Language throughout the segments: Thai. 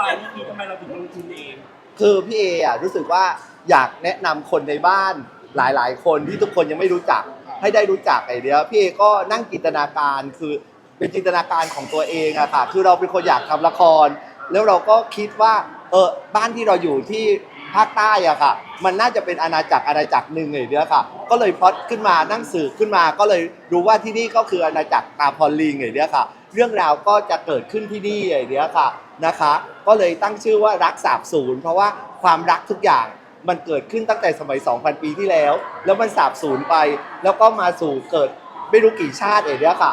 วายเรื่องนี้ทำไมเราถึงลงทุนเอง คือพี่เออะรู้สึกว่าอยากแนะนำคนในบ้านหลายๆ คนที่ทุกคนยังไม่รู้จัก ให้ได้รู้จักไอเดียพี่เอก็นั่งจินตนาการคือเป็นจินตนาการของตัวเองอะค่ะคือเราเป็นคนอยากทำละคร แล้วเราก็คิดว่าเออบ้านที่เราอยู่ที่ภาคใต้อะค่ะ มันน่าจะเป็นอาณาจักรอาณาจักรหนึ่งไอเดียค่ะ ก็เลยพล็อดขึ้นมานั่งสืบขึ้นมา ก็เลยรู้ว่าที่นี่ก็คืออาณาจักรตาพรลิงไอเดียค่ะ เรื่องราวก็จะเกิดขึ้นที่นี่ไอเดียค่ะ นะคะ ก็เลยตั้งชื่อว่ารักสาบสูญเพราะว่าความรักทุกอย่างมันเกิดขึ้นตั้งแต่สมัย 2,000 ปีที่แล้ว แล้วมันสาบสูญไป แล้วก็มาสู่เกิดไม่รู้กี่ชาติไอเดียค่ะ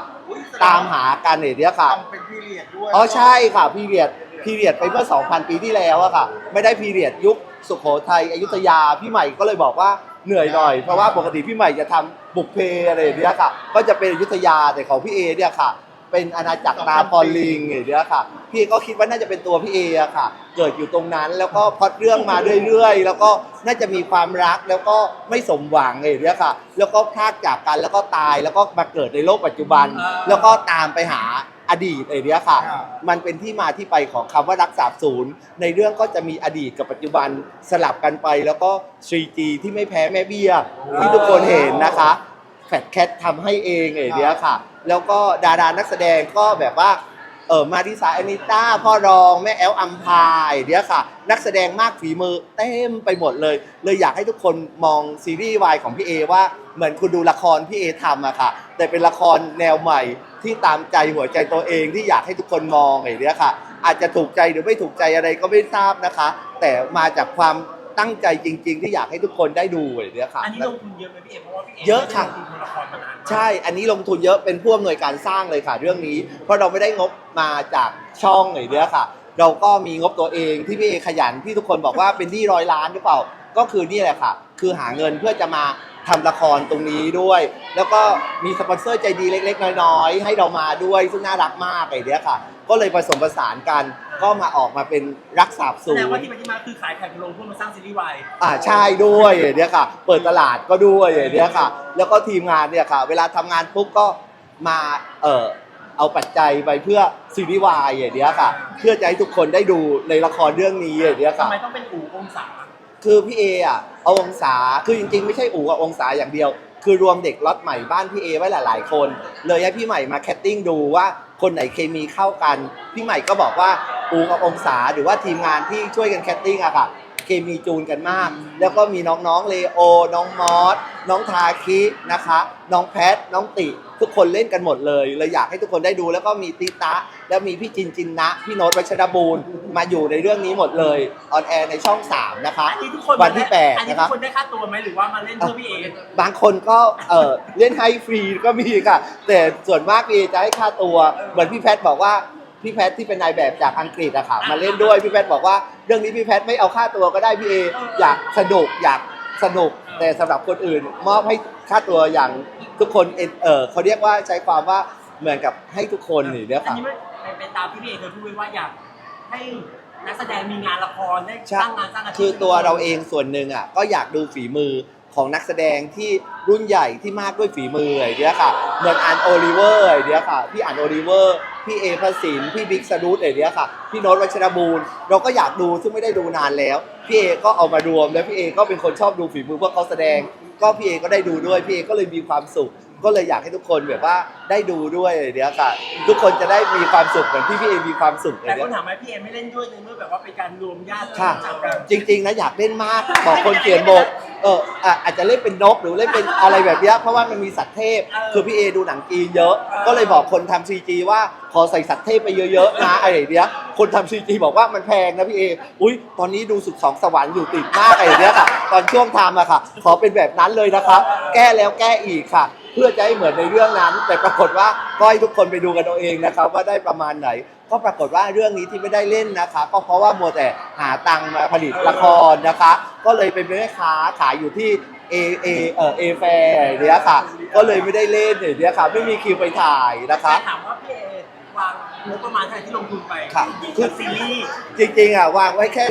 ตามหากันไอเดียค่ะ ทำเป็นพีเรียดด้วยอ๋อใช่ค่ะพีเรียดพีเรียดไปเมื่อ 2,000 ปีที่แล้วอะค่ะ ไม่ได้พีเรียดยุคสุโขทัยอยุธยาพี่ใหม่ก็เลยบอกว่าเหนื่อยหน่อย เพราะว่าปกติพี่ใหม่จะทำบุกเพอะไรอย่างเงี้ยค่ะ ก็จะเป็นอยุธยาแต่ของพี่เอเนี่ยค่ะ เป็นอาณาจักรตาพรลิงอย่างเงี้ยค่ะ พี่ก็คิดว่าน่าจะเป็นตัวพี่เออะค่ะ เกิดอยู่ตรงนั้นแล้วก็พล็อดเรื่องมาเรื่อยๆ แล้วก็น่าจะมีความรักแล้วก็ไม่สมหวังอย่างเงี้ยค่ะ แล้วก็พลากจากกันแล้วก็ตายแล้วก็มาเกิดในโลกปัจจุบันอ่าแล้วก็ตามไปหาอดีตไอ้เนี้ยค่ะครับมันเป็นที่มาที่ไปของคำว่ารักษาศูนย์ ในเรื่องก็จะมีอดีตกับปัจจุบันสลับกันไปแล้วก็ 3G ที่ไม่แพ้แม่เบี้ยที่ทุกคนเห็นนะคะ แฟดแคททำให้เองไอ้เนี้ยค่ะ แล้วก็ดารานักแสดงก็แบบว่าเออมาริสาแอนิต้าพ่อรองแม่แอลอัมพายเนี้ยค่ะ นักแสดงมากฝีมือเต็มไปหมดเลย เลยอยากให้ทุกคนมองซีรีส์วายของพี่เอว่าเหมือนคุณดูละครพี่เอทำอะค่ะ แต่เป็นละครแนวใหม่ที่ตามใจหัวใจตัวเองที่อยากให้ทุกคนมองไอ้เนี้ยค่ะ อาจจะถูกใจหรือไม่ถูกใจอะไรก็ไม่ทราบนะคะ แต่มาจากความ ตั้งใจจริง ๆ ที่อยากให้ทุกคนได้ดูไอ้เนี้ยค่ะ อันนี้ลงทุนเยอะไหมพี่เอเพราะว่าพี่เอเยอะค่ะ ลงทุนละครมานานมากใช่ อันนี้ลงทุนเยอะเป็นผู้อำนวยการสร้างเลยค่ะ เรื่องนี้ เพราะเราไม่ได้งบมาจากช่องไหนเนี้ยค่ะ เราก็มีงบตัวเองที่พี่เอขยันที่ทุกคนบอกว่าเป็นที่ร้อยล้านหรือเปล่า ก็คือนี่แหละค่ะ คือหาเงินเพื่อจะมา ทำละครตรงนี้ด้วย แล้วก็มีสปอนเซอร์ใจดีเล็ก ๆ น้อยๆ ให้เรามาด้วยซึ่งน่ารักมากไอ้เนี้ยค่ะ ก็เลยผสมผสานกันก็มาออกมาเป็นรักสาบแสสูดงญว่าที่มาที่มาคือขายแผ่นลงเพื่อมาสร้างซีรีส์วายอ่าใช่ด้วยอย่างเนี้ยค่ะ เปิดตลาดก็ด้วยอย่างเนี้ยค่ะ แล้วก็ทีมงานเนี่ยค่ะ เวลาทำงานปุ๊บก็มาเออเอาปัจจัยไปเพื่อซีรีส์วายอย่างเนี้ยค่ะ เพื่อจะให้ทุกคนได้ดูในละครเรื่องนี้อย่างเนี้ยทำค่ะ ไมต้องเป็นอู่องศา คือพี่เออะเอาองศาคือจริงๆ ไม่ใช่อู๋กับองศาอย่างเดียว คือรวมเด็กล็อตใหม่บ้านพี่เอไว้หลายๆคน เลยให้พี่ใหม่มาแคตติ้งดูว่าคนไหนเคมีเข้ากัน พี่ใหม่ก็บอกว่าอูกับองศาหรือว่าทีมงานที่ช่วยกันแคตติ้งอะค่ะ เคมีจูนกันมาก แล้วก็มีน้องๆเลโอ น้องมอส น้องทาคินะคะ น้องแพท น้องติ ทุกคนเล่นกันหมดเลยเลยอยากให้ทุกคนได้ดู แล้วก็มีติตะ แล้วมีพี่จินจินนะ พี่โน้ตวัชรบูรณ์มาอยู่ในเรื่องนี้หมดเลยออนแอร์ในช่อง3นะคะ อันนี้ทุกคนวันที่แปดอันนี้นะครัทุบกคนได้ค่าตัวไหมหรือว่ามาเล่นเพื่อพี่เอ บางคนก็เออเล่นให้ฟรีก็มีค่ะ แต่ส่วนมากพี่เอจะให้ค่าตัว เหมือนพี่แพทบอกว่า พี่แพทที่เป็นนายแบบจากอังกฤษอะค่ะมาเล่นด้วยพี่แพทบอกว่า เรื่องนี้พี่แพทไม่เอาค่าตัวก็ได้พี่เออยากสนุกอยากสนุกแต่สำหรับคนอื่น มอบให้ค่าตัวอย่างทุกคนเอเออเขาเรียกว่าใช้ความว่าเหมือนกับให้ทุกคนนี่เนี่ยอันค่ะนี้มันเป็นตามที่พี่เอเคยพูดไว้ว่าอยากให้นักแสดงมีงานละครได้ใช่สร้างงานสร้างอาชีพคือตัวเราเองส่วนหนึ่งอะก็อยากดูฝีมือ ของนักแสดงที่รุ่นใหญ่ที่มากด้วยฝีมือไอ้เนี้ยค่ะ เหมือนอันโอลิเวอร์ไอ้เนี้ยค่ะ พี่อันโอลิเวอร์ พี่เอพระสินพี่บิ๊กสรุตไอ้เนี้ยค่ะ พี่โน้ตวัชรบูรณ์เราก็อยากดูซึ่งไม่ได้ดูนานแล้ว พี่เอก็เอามารวมแล้วพี่เอก็เป็นคนชอบดูฝีมือพวกเขาแสดง ก็พี่เอก็ได้ดูด้วยพี่เอก็เลยมีความสุข ก็เลยอยากให้ทุกคนแบบว่าได้ดูด้วยไอ้เนี้ยค่ะทุกคนจะได้มีความสุขเหมือนที่พี่เอมีความสุขไอ้แต่คเนี้ยนถามไหมพี่เอไม่เล่นด้วยในเมื่อแบบว่าเป็นการรวมญาติค่ะจากกัน จริง ๆ นะอยากเล่นมากบอกคนเขียนบทเอออะอาจจะเล่นเป็นนกหรือเล่นเป็นอะไรแบบเนี้ยเพราะว่ามันมีสัตว์เทพคือพี่เอดูหนังจีนเยอะก็เลยบอกคนทำซีจีว่าขอใส่สัตว์เทพไปเยอะๆนะอะไรอย่างเนี้ยคนทำซีจีบอกว่ามันแพงนะพี่เออุ้ยตอนนี้ดูสุดสองสวรรค์อยู่ติดมากอะไรอย่างเนี้ยค่ะ ตอนช่วงทำอะค่ะ ขอเป็นแบบนั้นเลยนะคะแก้แล้วแก้อีกค่ะเพื่อจะให้เหมือนในเรื่องนั้น แต่ปรากฏว่าก็ให้ทุกคนไปดูกันเอาเองนะครับว่าได้ประมาณไหน ก็ปรากฏว่าเรื่องนี้ที่ไม่ได้เล่นนะคะ ก็เพราะว่ามัวแต่หาตังค์มาผลิตละครนะคะ ก็เลยเป็นแม่ค้าขายอยู่ที่เอเอเออเอแฟร์เนี้ยค่ะ ก็เลยไม่ได้เล่นเนี้ยค่ะ ไม่มีคิวไปถ่ายนะคะแต่ถามว่าพี่เอวางงบประมาณเท่าไหร่ที่ลงทุนไปค่ะ กับซีรีส์ จริงๆอะวางไว้แค่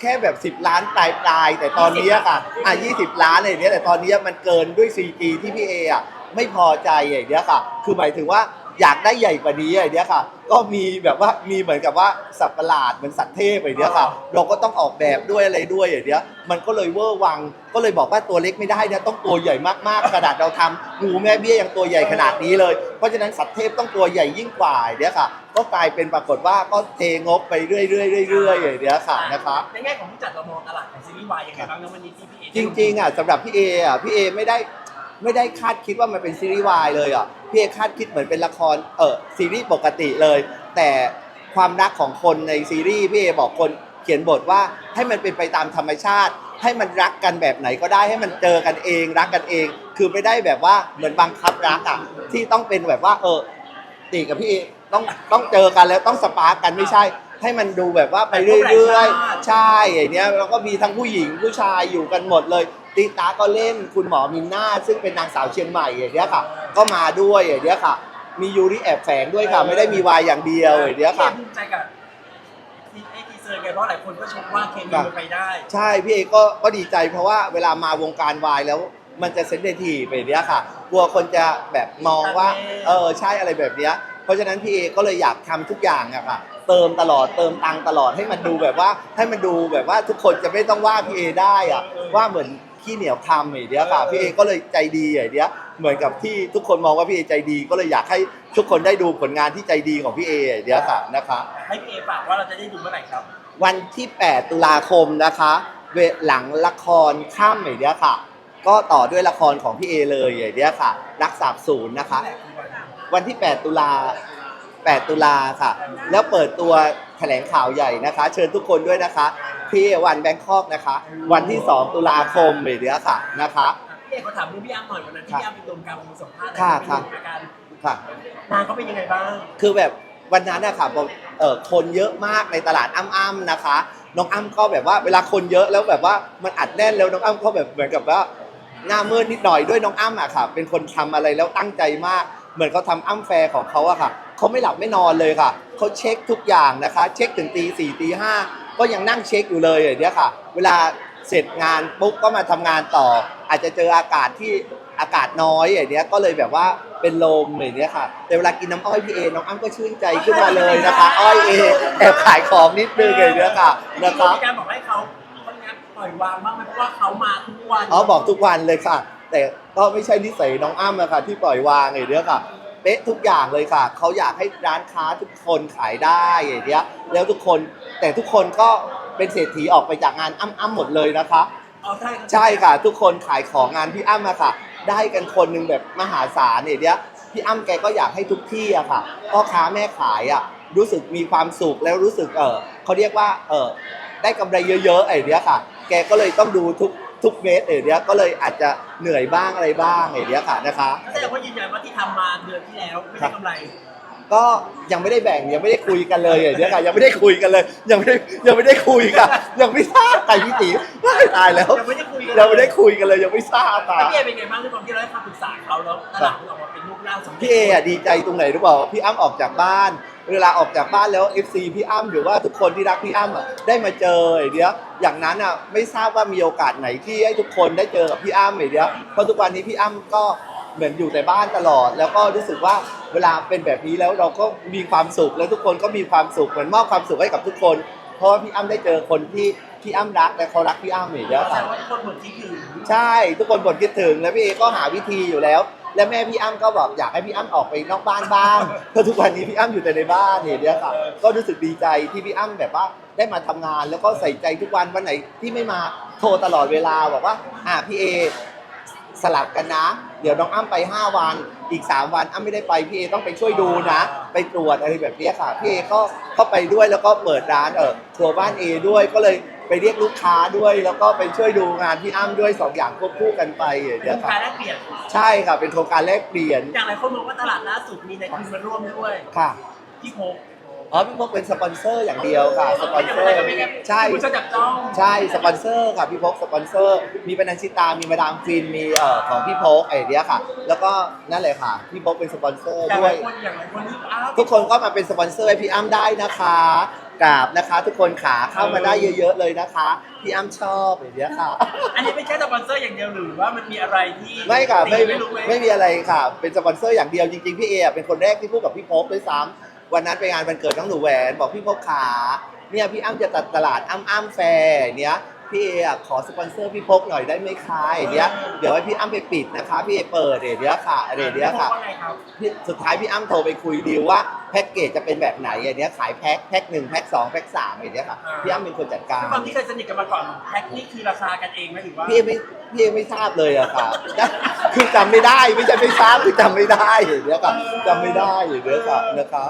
แค่แบบ 10 ล้านปลายปลายๆแต่ตอนนี้อะค่ะอะ 20 ล้านอะไรอย่างเนี้ยแต่ตอนนี้มันเกินด้วย CG ที่พี่เออะ ไม่พอใจอย่างเนี้ยค่ะ คือหมายถึงว่าอยากได้ใหญ่กว่านี้ไอ้เนี้ยค่ะ ก็มีแบบว่ามีเหมือนกับว่าสัตว์ประหลาดเหมือนสัตว์เทพไอ้เนี้ยค่ะ เราก็ต้องออกแบบด้วยอะไรด้วยไอ้เนี้ย มันก็เลยเวอร์วัง ก็เลยบอกว่าตัวเล็กไม่ได้เนี่ยต้องตัวใหญ่มากๆขนาดเราทำงูแม่เบี้ยยังตัวใหญ่ขนาดนี้เลย เพราะฉะนั้นสัตว์เทพต้องตัวใหญ่ยิ่งกว่าไอ้เนี้ยค่ะ ก็กลายเป็นปรากฏว่าก็เทงบไปเรื่อยๆเรื่อยๆไอ้เนี้ยค่ะนะคะในแง่ของผู้จัดเรามองตลาดของซีรีส์วายยังไงบ้างแล้ววันนี้ที่พี่เอจริงๆอะสำหรับพี่เออะพี่เอไม่ได้ ไม่ได้คาดคิดว่ามันเป็นซีรีส์วายเลยอะพี่เอคาดคิดเหมือนเป็นละครเออซีรีส์ปกติเลย แต่ความรักของคนในซีรีส์พี่เอบอกคนเขียนบทว่าให้มันเป็นไปตามธรรมชาติ ให้มันรักกันแบบไหนก็ได้ให้มันเจอกันเอง รักกันเอง คือไม่ได้แบบว่าเหมือนบังคับรักอะที่ต้องเป็นแบบว่า เออตีกับพี่เอต้องต้องเจอกันแล้วต้องสปาร์กกันไม่ใช่ ให้มันดูแบบว่าไปเรื่อยๆใช่อย่างเนี้ยแล้วก็มีทั้งผู้หญิงผู้ชายอยู่กันหมดเลย ติตาก็เล่นคุณหมอมินนาซึ่งเป็นนางสาวเชียงใหม่อย่างเนี้ยค่ะ ก็มาด้วยอย่างเนี้ยค่ะ มียูริแอบแฝงด้วยค่ะ ไม่ได้มีวายอย่างเดียวอย่างเนี้ยค่ะ พี่เอภูมิใจกับทีไอทีเซอร์ไงเพราะหลายคนก็ชมว่าเคมีมันไปได้ ใช่พี่เอก็ก็ดีใจเพราะว่าเวลามาวงการวายแล้วมันจะเซนเซทีฟไปเนี้ยค่ะ กลัวคนจะแบบมองว่า เออใช่อะไรแบบเนี้ยเพราะฉะนั้นพี่เอก็เลยอยากทำทุกอย่างอะค่ะ เติมตลอดเติมตังค์ตลอดให้มันดูแบบว่าให้มันดูแบบว่าทุกคนจะไม่ต้องว่าพี่เอได้อะว่าเหมือน ขี้เหนียวทำอย่างเนี้ยค่ะพี่เอก็เลยใจดีอย่างเนี้ยเหมือนกับที่ทุกคนมองว่าพี่เอใจดี ก็เลยอยากให้ทุกคนได้ดูผลงานที่ใจดีของพี่เออย่างเนี้ยค่ะนะคะ ให้พี่เอฝากว่าเราจะได้ดูเมื่อไหร่ครับ วันที่ 8 ตุลาคมนะคะเวหลังละครข้ามอย่างเนี้ยค่ะ ก็ต่อด้วยละครของพี่เอเลยอย่างเนี้ยค่ะ รักสาบศูนย์นะคะ วันที่ 8 ตุลา8 ตุลาค่ะ แล้วเปิดตัวแถลงข่าวใหญ่นะคะ เชิญทุกคนด้วยนะคะ พี่วันแบงคอกนะคะ วันที่ 2 ตุลาคมอย่างเนี้ยค่ะนะคะพี่เอกเขาถามเรื่องพี่อ้ำหน่อยวันนั้นที่พี่อ้ำไปโดนการมีสัมภาษณ์ค่ะค่ะเป็นอาการค่ะนางเขาเป็นยังไงบ้าง คือแบบวันนั้นนะคะผมเออคนเยอะมากในตลาดอ้ำๆนะคะ น้องอ้ำก็แบบว่าเวลาคนเยอะแล้วแบบว่ามันอัดแน่นแล้วน้องอ้ำก็แบบเหมือนกับว่าหน้ามืดนิดหน่อยด้วยน้องอ้ำอะค่ะ เป็นคนทำอะไรแล้วตั้งใจมาก เหมือนเขาทำอ้ำแฟร์ของเขาอะค่ะเขาไม่หลับไม่นอนเลยค่ะเขาเช็คทุกอย่างนะคะ เช็คถึงตีสี่ตีห้า ก็ยังนั่งเช็คอยู่เลยอย่างเนี้ยค่ะ เวลาเสร็จงานปุ๊บก็มาทำงานต่อ อาจจะเจออากาศที่อากาศน้อยอย่างเนี้ยก็เลยแบบว่าเป็นลมอย่างเนี้ยค่ะ แต่เวลากินน้ำอ้อยพี่เอน้องอ้ำก็ชื่นใจขึ้นมาเลยนะคะ อ้อยเอแอบขายของนิดนึงอย่างเนี้ยค่ะนะคะมีการบอกให้เขาคนงานปล่อยวางบ้างไหมเพราะว่าเขามาทุกวันอ๋อบอกทุกวันเลยค่ะ แต่ก็ไม่ใช่นิสัยน้องอ้ำนะคะที่ปล่อยวางอย่างเนี้ยค่ะ เป๊ะทุกอย่างเลยค่ะเขาอยากให้ร้านค้าทุกคนขายได้อย่างเนี้ยแล้วทุกคนแต่ทุกคนก็เป็นเศรษฐีออกไปจากงานอ้ำอ้ำหมดเลยนะคะ เอาใช่ใช่ค่ะ ทุกคนขายของงานพี่อ้ำอะค่ะ ได้กันคนหนึ่งแบบมหาศาลเนี่ยเนี้ยพี่อ้ำแกก็อยากให้ทุกที่อะค่ะพ่อค้าแม่ขายอะรู้สึกมีความสุขแล้วรู้สึกเออเขาเรียกว่าเออได้กำไรเยอะๆไอ้เนี้ยค่ะ แกก็เลยต้องดูทุก ทุกเม็ดไอ้เนี้ยก็เลยอาจจะเหนื่อยบ้างอะไรบ้างไอ้เนี้ยค่ะนะคะก็แสดงว่ายืนยันว่าที่ทำมาเดือนที่แล้วไม่ได้กำไรก็ยังไม่ได้แบ่งยังไม่ได้คุยกันเลยอย่างเนี้ยค่ะยังไม่ได้คุยกันเลย ยังไม่ได้ยังไม่ได้คุยค่ะ ยังไม่ทราบใครพี่ตีตายแล้วยังไม่ได้คุยกันยังไม่ได้คุยกันเลยยังไม่ทราบค่ะ แล้วพี่เอเป็นไงบ้างด้วยความที่เราให้คำปรึกษาเขาแล้วตลาดมันออกมาเป็นรูป ร่างสมบูรณ์พี่เออะดีใจตรงไหนรู้เปล่าพี่อ้ำออกจากบ้าน เวลาออกจากบ้านแล้ว FC พี่อ้ำหรือว่าทุกคนที่รักพี่อ้ำอะได้มาเจอไอ้เดียวอย่างนั้นอะไม่ทราบว่ามีโอกาสไหนที่ให้ทุกคนได้เจอกับพี่อ้ำไอ้เดียวเพราะทุกวันนี้พี่อ้ำก็เหมือนอยู่แต่บ้านตลอด แล้วก็รู้สึกว่าเวลาเป็นแบบนี้แล้วเราก็มีความสุขแล้วทุกคนก็มีความสุขเหมือนมอบความสุขให้กับทุกคน เพราะว่าพี่อ้ำได้เจอคนที่พี่อ้ำรักและเขารักพี่อ้ำไอ้เดียวแสดค่ะงว่าทุกคนเหมือนที่คือ ใช่ทุกคนบ่นคิดถึงแล้วพี่เอก็หาวิธีอยู่แล้ว แล้วแม่พี่อ้ำก็บอกอยากให้พี่อ้ำออกไปนอกบ้านบ้างเพราะทุกวันนี้พี่อ้ำอยู่แต่ในบ้านเนี่ยเนี่ยค่ะก็รู้สึกดีใจที่พี่อ้ำแบบว่าได้มาทำงาน แล้วก็ใส่ใจทุกวันวันไหนที่ไม่มาโทรตลอดเวลาบอกว่า อ่าพี่เอสลับกันนะ เดี๋ยวน้องอ้ำไป 5 วัน อีก 3 วันอ้ำไม่ได้ไปพี่เอต้องไปช่วยดูนะ ไปตรวจอะไรแบบเนี้ยค่ะพี่เอก็เข้าไปด้วยแล้วก็เปิดร้านเออครัวบ้านเอด้วยก็เลย ไปเรียกลูกค้าด้วย แล้วก็ไปช่วยดูงานพี่อ้ำด้วยสองอย่างควบคู่กันไปอย่างเป็เงี้นยกาค่ะรแลกเปลี่ยนใช่ค่ะเป็นโครงการแลกเปลี่ยนอย่างไรคนมองว่าตลาดล่าสุดมีในทุนมาร่วมด้วยค่ะ พี่โคกอ๋อพี่พกเป็นสปอนเซอร์อย่างเดียวค่ะสปอนเซอร์ใช่คุณจะจับจ้องใช่สปอนเซอร์ค่ะพี่พกสปอนเซอร์ มีปนัญชิตา มีมาดามฟินมีเอ่อของพี่พกไอ้เนี้ยค่ะ แล้วก็นั่นเลยค่ะพี่พกเป็นสปอนเซอร์อย่างด้ไรวย คนอย่างไรคนที่อ้าวทุกคนก็มาเป็นสปอนเซอร์ให้พี่อ้ำได้นะคะ กราบนะคะ ทุกคนขาเข้ามาได้เยอะๆเลยนะคะ พี่อ้ำชอบอย่างเงี้ยค่ะ อันนี้เป็นแค่สปอนเซอร์อย่างเดียวหรือว่ามันมีอะไรที่ไม่ค่ะไม่ไม่รู้ไหมไม่มีอะไรค่ะ เป็นสปอนเซอร์อย่างเดียวจริงๆพี่เออะเป็นคนแรกที่พูดกับพี่พบด้วยซ้ำวันนั้นไปงานวันเกิดน้องหนูแหวน บอกพี่พบขาเนี่ยพี่อ้ำจะตัดตลาดอ้ำอ้ำแฟร์เนี้ย พี่เออะขอสปอนเซอร์พี่พกหน่อยได้ไหมคะอย่างเนี้ยเดี๋ยวให้พี่อ้ำไปปิดนะคะ พี่เอเปิดเดี๋ยวเนี้ยค่ะเดี๋ยวเนี้ยค่ะว่าไงครับพี่สุดท้ายพี่อ้ำโทรไปคุยดีลว่าแพ็กเกจจะเป็นแบบไหนอย่างเนี้ยขายแพ็คแพ็คหนึ่งแพ็คสองแพ็คสามอย่างเนี้ยค่ะอ่าพี่อ้ำเป็นคนจัดการด้วยความที่เคยสนิทกันมาก่อนแพ็คนี่คือราคากันเองไหมหรือว่าพี่ไม่พี่ไม่ทราบเลยอะค่ะคือจำไม่ได้ไม่ใช่ไม่ทราบคือจำไม่ได้อย่างเนี้ยค่ะจำไม่ได้อย่างเนี้ยค่ะนะคะ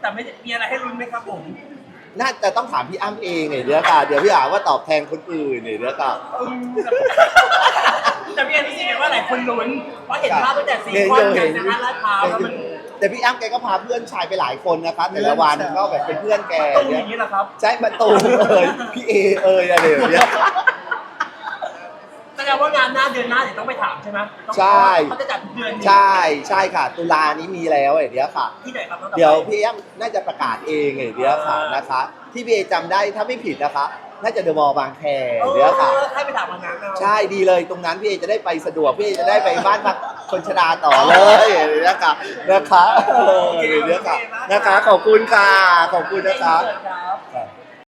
แต่ไม่มีอะไรให้ลุ้นไหมครับผม น่าจะต้องถามพี่อ้ำเองอย่างเนี้ยค่ะเดี๋ยวพี่อาว่าตอบแทนคนอื่นอย่างเนี้ยค่ะอืมแต่พี่แอนรู้สึกไงว่าหลายคนลุ้นเพราะเห็นภาพตั้งแต่ซีเห็นคอนเห็กันนนะฮะลาดพร้าวแล้วมันแต่พี่อ้ำแกก็พาเพื่อนชายไปหลายคนนะคะแต่ละวันก็แบบเป็นเพื่อนแกตรงเนี่อยย่างนี้แหละครับใช่มาตูมเอ่ยพี่เอเอ่ยอะไรอย่างเงี้ยแส ดงว่างานหน้าเดือนหน้าเดี๋ยวต้องไปถามใช่ไหมต้องใช่ เขาจะจัดทุกเดือนนี่ใช่ใช่ค่ะ ตุลานี้มีแล้วอย่างเนี้ยค่ะ ที่ไหนครับต้องกลับไป เดี๋ยวพี่อ้ำน่าจะประกาศเองอย่างเนี้ยค่ะนะคะ ที่พี่เอจำได้ถ้าไม่ผิดนะคะ น่าจะเดอะมอลล์บางแคอย่างเนี้ยค่ะ เออให้ไปถามมางานเราใช่ดีเลยตรงนั้นพี่เอจะได้ไปสะดวกพี่เอจะได้ไปบ้านพักคนชราต่อเลยอย่างเนี้ยค่ะนะคะเอออย่างเนี้ยค่ะนะคะขอบคุณค่ะขอบคุณนะคะ ครับ